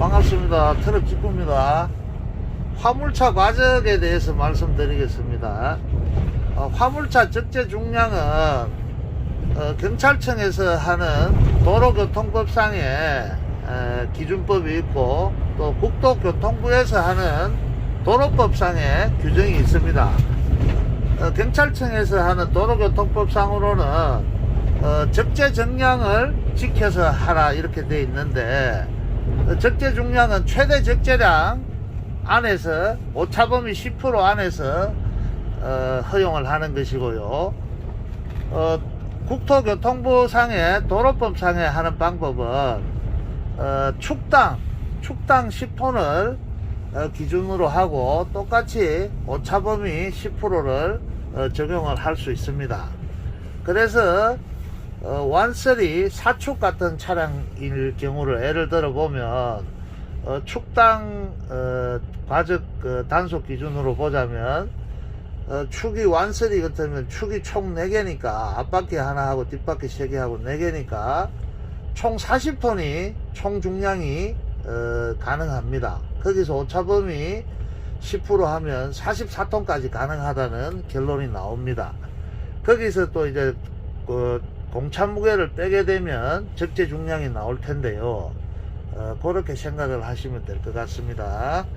반갑습니다. 트럭 직구입니다. 화물차 과적에 대해서 말씀드리겠습니다. 어, 화물차 적재 중량은 어, 경찰청에서 하는 도로교통법상의 에, 기준법이 있고 또 국도교통부에서 하는 도로법상의 규정이 있습니다. 어, 경찰청에서 하는 도로교통법상으로는 어, 적재 정량을 지켜서 하라 이렇게 돼 있는데 어, 적재 중량은 최대 적재량 안에서 오차범위 10% 안에서 어, 허용을 하는 것이고요. 어, 국토교통부 상의 도로법 상에 하는 방법은 어, 축당 축당 10톤을 어, 기준으로 하고 똑같이 오차범위 10%를 어, 적용을 할 수 있습니다. 그래서 어, 완설이 사축 같은 차량일 경우를 예를 들어 보면 어, 축당 어, 과적 그 단속 기준으로 보자면 어, 축이 완설이 같으면 축이 총 4개니까 앞바퀴 하나 하고 뒷바퀴 3개 하고 4개니까 총 40톤이 총 중량이 어, 가능합니다. 거기서 오차범위 10% 하면 44톤까지 가능하다는 결론이 나옵니다. 거기서 또 이제 그 공차 무게를 빼게 되면 적재 중량이 나올 텐데요. 어, 그렇게 생각을 하시면 될 것 같습니다.